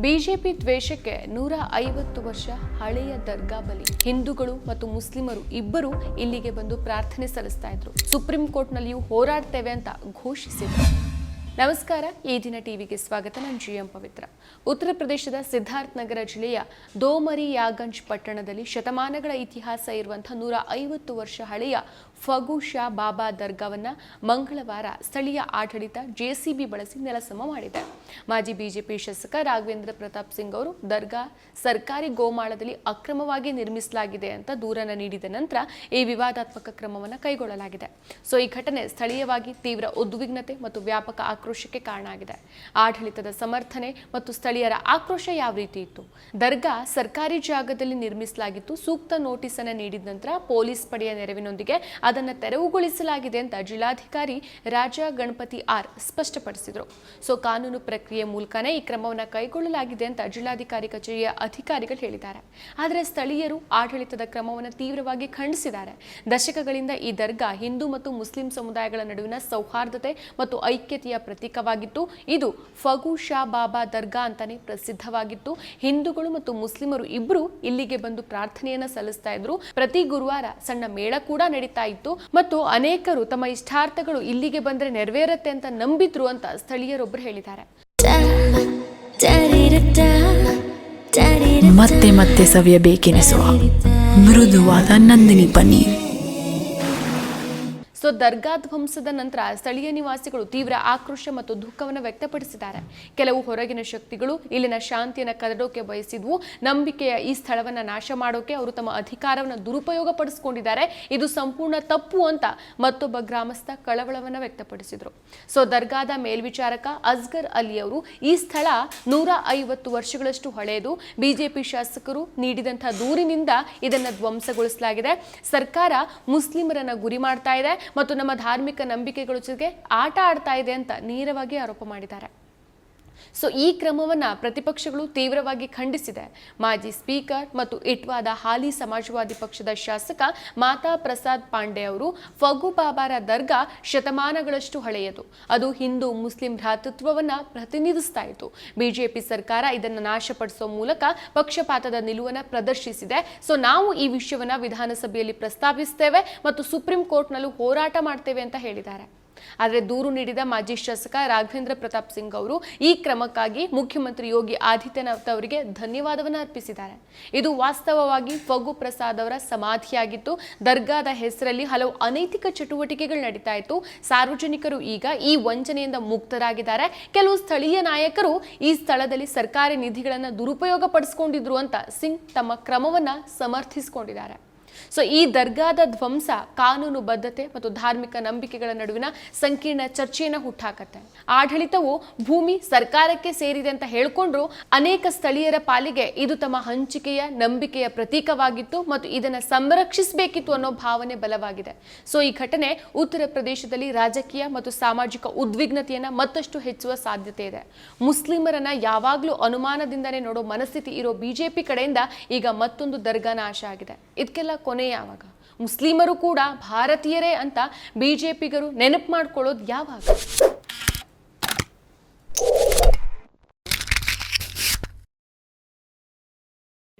BJP ದ್ವೇಷಕ್ಕೆ ನೂರ ಐವತ್ತು ವರ್ಷ ಹಳೆಯ ದರ್ಗಾ ಬಲಿ. ಹಿಂದೂಗಳು ಮತ್ತು ಮುಸ್ಲಿಮರು ಇಬ್ಬರು ಇಲ್ಲಿಗೆ ಬಂದು ಪ್ರಾರ್ಥನೆ ಸಲ್ಲಿಸ್ತಾ ಇದ್ರು. ಸುಪ್ರೀಂ ಕೋರ್ಟ್ನಲ್ಲಿಯೂ ಹೋರಾಡ್ತೇವೆ ಅಂತ ಘೋಷಿಸಿದ್ರು. ನಮಸ್ಕಾರ, ಈ ದಿನ ಟಿವಿಗೆ ಸ್ವಾಗತ. ನಾನು ಜಿ ಎಂ ಪವಿತ್ರ. ಉತ್ತರ ಪ್ರದೇಶದ ಸಿದ್ಧಾರ್ಥ್ ನಗರ ಜಿಲ್ಲೆಯ ದೋಮರಿ ಯಾಗಂಜ್ ಪಟ್ಟಣದಲ್ಲಿ ಶತಮಾನಗಳ ಇತಿಹಾಸ ಇರುವಂತಹ ನೂರ ಐವತ್ತು ವರ್ಷ ಹಳೆಯ ಫಗು ಶಾ ಬಾಬಾ ದರ್ಗಾವನ್ನ ಮಂಗಳವಾರ ಸ್ಥಳೀಯ ಆಡಳಿತ ಜೆಸಿಬಿ ಬಳಸಿ ನೆಲಸಮ ಮಾಡಿದೆ. ಮಾಜಿ ಬಿಜೆಪಿ ಶಾಸಕ ರಾಘವೇಂದ್ರ ಪ್ರತಾಪ್ ಸಿಂಗ್ ಅವರು ದರ್ಗಾ ಸರ್ಕಾರಿ ಗೋಮಾಳದಲ್ಲಿ ಅಕ್ರಮವಾಗಿ ನಿರ್ಮಿಸಲಾಗಿದೆ ಅಂತ ದೂರನ್ನು ನೀಡಿದ ನಂತರ ಈ ವಿವಾದಾತ್ಮಕ ಕ್ರಮವನ್ನು ಕೈಗೊಳ್ಳಲಾಗಿದೆ. ಸೊ, ಈ ಘಟನೆ ಸ್ಥಳೀಯವಾಗಿ ತೀವ್ರ ಉದ್ವಿಗ್ನತೆ ಮತ್ತು ವ್ಯಾಪಕ ಆಕ್ರೋಶಕ್ಕೆ ಕಾರಣ ಆಗಿದೆ ಆಡಳಿತದ ಸಮರ್ಥನೆ ಮತ್ತು ಸ್ಥಳೀಯರ ಆಕ್ರೋಶ ಯಾವ ರೀತಿ ಇತ್ತು? ದರ್ಗಾ ಸರ್ಕಾರಿ ಜಾಗದಲ್ಲಿ ನಿರ್ಮಿಸಲಾಗಿತ್ತು. ಸೂಕ್ತ ನೋಟಿಸ್ ಅನ್ನು ನೀಡಿದ ನಂತರ ಪೊಲೀಸ್ ಪಡೆಯ ನೆರವಿನೊಂದಿಗೆ ಅದನ್ನು ತೆರವುಗೊಳಿಸಲಾಗಿದೆ ಅಂತ ಜಿಲ್ಲಾಧಿಕಾರಿ ರಾಜಾ ಗಣಪತಿ ಆರ್ ಸ್ಪಷ್ಟಪಡಿಸಿದರು. ಸೊ, ಕಾನೂನು ಪ್ರಕ್ರಿಯೆ ಮೂಲಕನೇ ಈ ಕ್ರಮವನ್ನು ಕೈಗೊಳ್ಳಲಾಗಿದೆ ಅಂತ ಜಿಲ್ಲಾಧಿಕಾರಿ ಕಚೇರಿಯ ಅಧಿಕಾರಿಗಳು ಹೇಳಿದ್ದಾರೆ. ಆದರೆ ಸ್ಥಳೀಯರು ಆಡಳಿತದ ಕ್ರಮವನ್ನು ತೀವ್ರವಾಗಿ ಖಂಡಿಸಿದ್ದಾರೆ. ದಶಕಗಳಿಂದ ಈ ದರ್ಗಾ ಹಿಂದೂ ಮತ್ತು ಮುಸ್ಲಿಂ ಸಮುದಾಯಗಳ ನಡುವಿನ ಸೌಹಾರ್ದತೆ ಮತ್ತು ಐಕ್ಯತೆಯ ಪ್ರತೀಕವಾಗಿತ್ತು. ಇದು ಫಗು ಶಾ ಬಾಬಾ ದರ್ಗಾ ಅಂತಾನೆ ಪ್ರಸಿದ್ಧವಾಗಿತ್ತು. ಹಿಂದೂಗಳು ಮತ್ತು ಮುಸ್ಲಿಮರು ಇಬ್ಬರು ಇಲ್ಲಿಗೆ ಬಂದು ಪ್ರಾರ್ಥನೆಯನ್ನ ಸಲ್ಲಿಸ್ತಾ ಇದ್ರು. ಪ್ರತಿ ಗುರುವಾರ ಸಣ್ಣ ಮೇಳ ಕೂಡ ನಡೀತಾ ಇತ್ತು. ಮತ್ತು ಅನೇಕರು ತಮ್ಮ ಇಷ್ಟಾರ್ಥಗಳು ಇಲ್ಲಿಗೆ ಬಂದ್ರೆ ನೆರವೇರುತ್ತೆ ಅಂತ ನಂಬಿದ್ರು ಅಂತ ಸ್ಥಳೀಯರೊಬ್ಬರು ಹೇಳಿದ್ದಾರೆ. ಮತ್ತೆ ಮತ್ತೆ ಸವಿಯಬೇಕೆನಿಸುವ ಮೃದುವಾದ ನಂದಿನಿ ಪನ್ನೀರ್. ಸೊ ದರ್ಗಾ ಧ್ವಂಸದ ನಂತರ ಸ್ಥಳೀಯ ನಿವಾಸಿಗಳು ತೀವ್ರ ಆಕ್ರೋಶ ಮತ್ತು ದುಃಖವನ್ನು ವ್ಯಕ್ತಪಡಿಸಿದ್ದಾರೆ. ಕೆಲವು ಹೊರಗಿನ ಶಕ್ತಿಗಳು ಇಲ್ಲಿನ ಶಾಂತಿಯನ್ನು ಕದಡೋಕೆ ಬಯಸಿದ್ವು. ನಂಬಿಕೆಯ ಈ ಸ್ಥಳವನ್ನು ನಾಶ ಮಾಡೋಕೆ ಅವರು ತಮ್ಮ ಅಧಿಕಾರವನ್ನು ದುರುಪಯೋಗ ಪಡಿಸಿಕೊಂಡಿದ್ದಾರೆ ಇದು ಸಂಪೂರ್ಣ ತಪ್ಪು ಅಂತ ಮತ್ತೊಬ್ಬ ಗ್ರಾಮಸ್ಥ ಕಳವಳವನ್ನು ವ್ಯಕ್ತಪಡಿಸಿದರು. ಸೊ ದರ್ಗಾದ ಮೇಲ್ವಿಚಾರಕ ಅಸ್ಗರ್ ಅಲಿ ಅವರು ಈ ಸ್ಥಳ ನೂರ ಐವತ್ತು ವರ್ಷಗಳಷ್ಟು ಹಳೆಯದು ಬಿಜೆಪಿ ಶಾಸಕರು ನೀಡಿದಂತಹ ದೂರಿನಿಂದ ಇದನ್ನು ಧ್ವಂಸಗೊಳಿಸಲಾಗಿದೆ. ಸರ್ಕಾರ ಮುಸ್ಲಿಮರನ್ನ ಗುರಿ ಮಾಡ್ತಾ ಇದೆ. ಮತ್ತು ನಮ್ಮ ಧಾರ್ಮಿಕ ನಂಬಿಕೆಗಳ ಜೊತೆಗೆ ಆಟ ಆಡ್ತಾ ಇದೆ ಅಂತ ನೇರವಾಗಿ ಆರೋಪ ಮಾಡಿದ್ದಾರೆ. ಸೊ ಈ ಕ್ರಮವನ್ನು ಪ್ರತಿಪಕ್ಷಗಳು ತೀವ್ರವಾಗಿ ಖಂಡಿಸಿದೆ. ಮಾಜಿ ಸ್ಪೀಕರ್ ಮತ್ತು ಇಟ್ವಾದ ಹಾಲಿ ಸಮಾಜವಾದಿ ಪಕ್ಷದ ಶಾಸಕ ಮಾತಾ ಪ್ರಸಾದ್ ಪಾಂಡೆ ಅವರು, ಫಗು ಬಾಬಾರ ದರ್ಗಾ ಶತಮಾನಗಳಷ್ಟು ಹಳೆಯದು. ಅದು ಹಿಂದೂ ಮುಸ್ಲಿಂ ಭ್ರಾತೃತ್ವವನ್ನು ಪ್ರತಿನಿಧಿಸ್ತಾ ಇತ್ತು. ಬಿಜೆಪಿ ಸರ್ಕಾರ ಇದನ್ನು ನಾಶಪಡಿಸುವ ಮೂಲಕ ಪಕ್ಷಪಾತದ ನಿಲುವನ್ನು ಪ್ರದರ್ಶಿಸಿದೆ. ಸೊ ನಾವು ಈ ವಿಷಯವನ್ನು ವಿಧಾನಸಭೆಯಲ್ಲಿ ಪ್ರಸ್ತಾಪಿಸ್ತೇವೆ ಮತ್ತು ಸುಪ್ರೀಂ ಕೋರ್ಟ್ನಲ್ಲೂ ಹೋರಾಟ ಮಾಡ್ತೇವೆ ಅಂತ ಹೇಳಿದ್ದಾರೆ. ಆದರೆ ದೂರು ನೀಡಿದ ಮಾಜಿ ಶಾಸಕ ರಾಘವೇಂದ್ರ ಪ್ರತಾಪ್ ಸಿಂಗ್ ಅವರು ಈ ಕ್ರಮಕ್ಕಾಗಿ ಮುಖ್ಯಮಂತ್ರಿ ಯೋಗಿ ಆದಿತ್ಯನಾಥ್ ಅವರಿಗೆ ಧನ್ಯವಾದವನ್ನು ಅರ್ಪಿಸಿದ್ದಾರೆ. ಇದು ವಾಸ್ತವವಾಗಿ ಫಗು ಪ್ರಸಾದ್ ಅವರ ಸಮಾಧಿಯಾಗಿತ್ತು. ದರ್ಗಾದ ಹೆಸರಲ್ಲಿ ಹಲವು ಅನೈತಿಕ ಚಟುವಟಿಕೆಗಳು ನಡೀತಾ ಇತ್ತು. ಸಾರ್ವಜನಿಕರು ಈಗ ಈ ವಂಚನೆಯಿಂದ ಮುಕ್ತರಾಗಿದ್ದಾರೆ. ಕೆಲವು ಸ್ಥಳೀಯ ನಾಯಕರು ಈ ಸ್ಥಳದಲ್ಲಿ ಸರ್ಕಾರಿ ನಿಧಿಗಳನ್ನು ದುರುಪಯೋಗ ಪಡಿಸಿಕೊಂಡಿದ್ರು ಅಂತ ಸಿಂಗ್ ತಮ್ಮ ಕ್ರಮವನ್ನು ಸಮರ್ಥಿಸಿಕೊಂಡಿದ್ದಾರೆ. ಸೊ ಈ ದರ್ಗಾದ ಧ್ವಂಸ ಕಾನೂನು ಬದ್ಧತೆ ಮತ್ತು ಧಾರ್ಮಿಕ ನಂಬಿಕೆಗಳ ನಡುವಿನ ಸಂಕೀರ್ಣ ಚರ್ಚೆಯನ್ನು ಹುಟ್ಟಾಕತ್ತೆ. ಆಡಳಿತವು ಭೂಮಿ ಸರ್ಕಾರಕ್ಕೆ ಸೇರಿದೆ ಅಂತ ಹೇಳಿಕೊಂಡ್ರು ಅನೇಕ ಸ್ಥಳೀಯರ ಪಾಲಿಗೆ ಇದು ತಮ್ಮ ಹಂಚಿಕೆಯ ನಂಬಿಕೆಯ ಪ್ರತೀಕವಾಗಿತ್ತು ಮತ್ತು ಇದನ್ನು ಸಂರಕ್ಷಿಸಬೇಕಿತ್ತು ಅನ್ನೋ ಭಾವನೆ ಬಲವಾಗಿದೆ. ಸೊ ಈ ಘಟನೆ ಉತ್ತರ ಪ್ರದೇಶದಲ್ಲಿ ರಾಜಕೀಯ ಮತ್ತು ಸಾಮಾಜಿಕ ಉದ್ವಿಗ್ನತೆಯನ್ನ ಮತ್ತಷ್ಟು ಹೆಚ್ಚುವ ಸಾಧ್ಯತೆ ಇದೆ. ಮುಸ್ಲಿಮರನ್ನ ಯಾವಾಗಲೂ ಅನುಮಾನದಿಂದನೇ ನೋಡೋ ಮನಸ್ಥಿತಿ ಇರೋ ಬಿಜೆಪಿ ಕಡೆಯಿಂದ ಈಗ ಮತ್ತೊಂದು ದರ್ಗಾನ ನಾಶ ಆಗಿದೆ. ಇದಕ್ಕೆಲ್ಲ ಕೊನೆ ಯಾವಾಗ? ಮುಸ್ಲಿಮರು ಕೂಡ ಭಾರತೀಯರೇ ಅಂತ ಬಿಜೆಪಿಗರು ನೆನಪು ಮಾಡ್ಕೊಳ್ಳೋದು ಯಾವಾಗ?